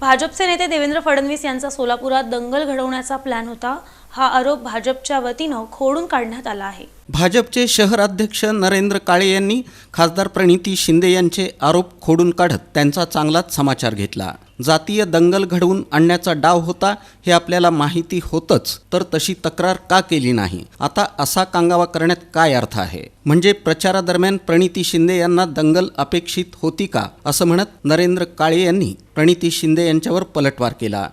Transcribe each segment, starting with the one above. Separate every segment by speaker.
Speaker 1: भाजपचे नेते देवेंद्र फडणवीस यांचा सोलापुरात दंगल घडवण्याचा प्लॅन होता. हा आरोप भाजपच्या वतीनं खोडून काढण्यात आला आहे.
Speaker 2: भाजपचे शहराध्यक्ष नरेंद्र काळे यांनी खासदार प्रणिती शिंदे यांचे आरोप खोडून काढत त्यांचा चांगलाच समाचार घेतला. जातीय दंगल घडवून आणण्याचा डाव होता हे आपल्याला माहिती होतच तर तशी तक्रार का केली नाही? आता असा कांगावा करण्यात काय अर्थ आहे? म्हणजे प्रचारादरम्यान प्रणिती शिंदे यांना दंगल अपेक्षित होती का? असं म्हणत नरेंद्र काळे यांनी प्रणिती शिंदे यांच्यावर पलटवार केला.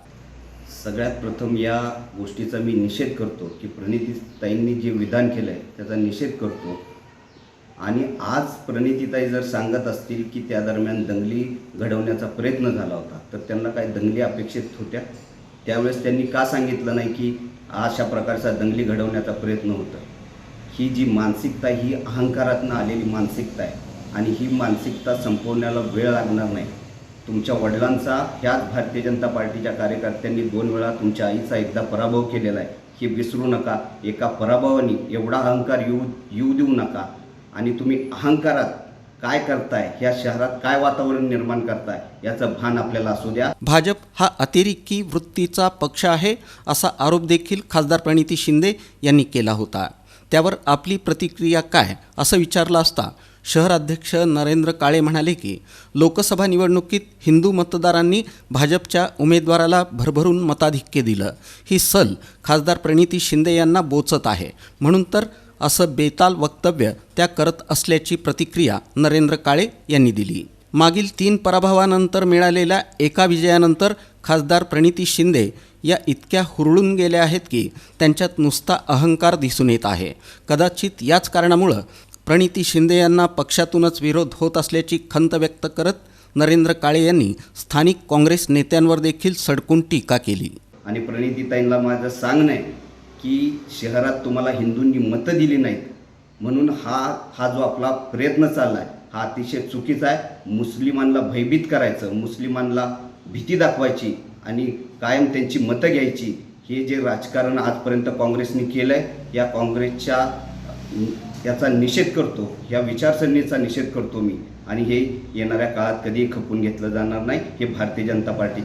Speaker 3: सगळ्यात प्रथम या गोष्टीचा मी निषेध करतो की प्रणितीताईंनी जे विधान केलं आहे त्याचा निषेध करतो. आणि आज प्रणितीताई जर सांगत असतील की त्या दरम्यान दंगली घडवण्याचा प्रयत्न झाला होता तर त्यांना काय दंगली अपेक्षित होत्या? त्यावेळेस त्यांनी का सांगितलं नाही की अशा प्रकारचा दंगली घडवण्याचा प्रयत्न होता? ही जी मानसिकता ही अहंकारातनं आलेली मानसिकता आहे आणि ही मानसिकता संपवण्याला वेळ लागणार नाही. तुमच्या वडिलांचा ह्याच भारतीय जनता पार्टीच्या कार्यकर्त्यांनी दोन वेळा तुमच्या आईचा एकदा पराभव केलेला आहे. हे विसरू नका. एका पराभवाने एवढा अहंकार येऊ येऊ देऊ नका. आणि तुम्ही अहंकारात काय करताय? ह्या शहरात काय वातावरण निर्माण करताय? याचं भान आपल्याला असू द्या.
Speaker 2: भाजप हा अतिरेकी वृत्तीचा पक्ष आहे असा आरोप देखील खासदार प्रणिती शिंदे यांनी केला होता. त्यावर आपली प्रतिक्रिया काय असं विचारलं असता शहराध्यक्ष नरेंद्र काळे म्हणाले की लोकसभा निवडणुकीत हिंदू मतदारांनी भाजपच्या उमेदवाराला भरभरून मताधिक्य दिलं. ही सल खासदार प्रणिती शिंदे यांना बोचत आहे. म्हणून तर असं बेताल वक्तव्य त्या करत असल्याची प्रतिक्रिया नरेंद्र काळे यांनी दिली. मागील तीन पराभवानंतर मिळालेल्या एका विजयानंतर खासदार प्रणिती शिंदे या इतक्या हुरळून गेल्या आहेत की त्यांच्यात नुसता अहंकार दिसून येत आहे. कदाचित याच कारणामुळं प्रणिती शिंदे यांना पक्षातूनच विरोध होत असल्याची खंत व्यक्त करत नरेंद्र काळे यांनी स्थानिक काँग्रेस नेत्यांवर देखील सडकून टीका केली.
Speaker 3: आणि प्रणितीताईंना माझं सांगणं आहे की शहरात तुम्हाला हिंदूंनी मतं दिली नाहीत. म्हणून हा हा जो आपला प्रयत्न चालला आहे हा अतिशय चुकीचा आहे. मुस्लिमांना भयभीत करायचं मुस्लिमांना भीती दाखवायची आणि कायम त्यांची मतं घ्यायची हे जे राजकारण आजपर्यंत काँग्रेसने केलं आहे या काँग्रेसच्या याचा निषेध करतो या विचारसरणीचा निषेध करतो मी. आणि हे येणाऱ्या काळात कधीही खपून घेतलं जाणार नाही. हे भारतीय जनता पार्टी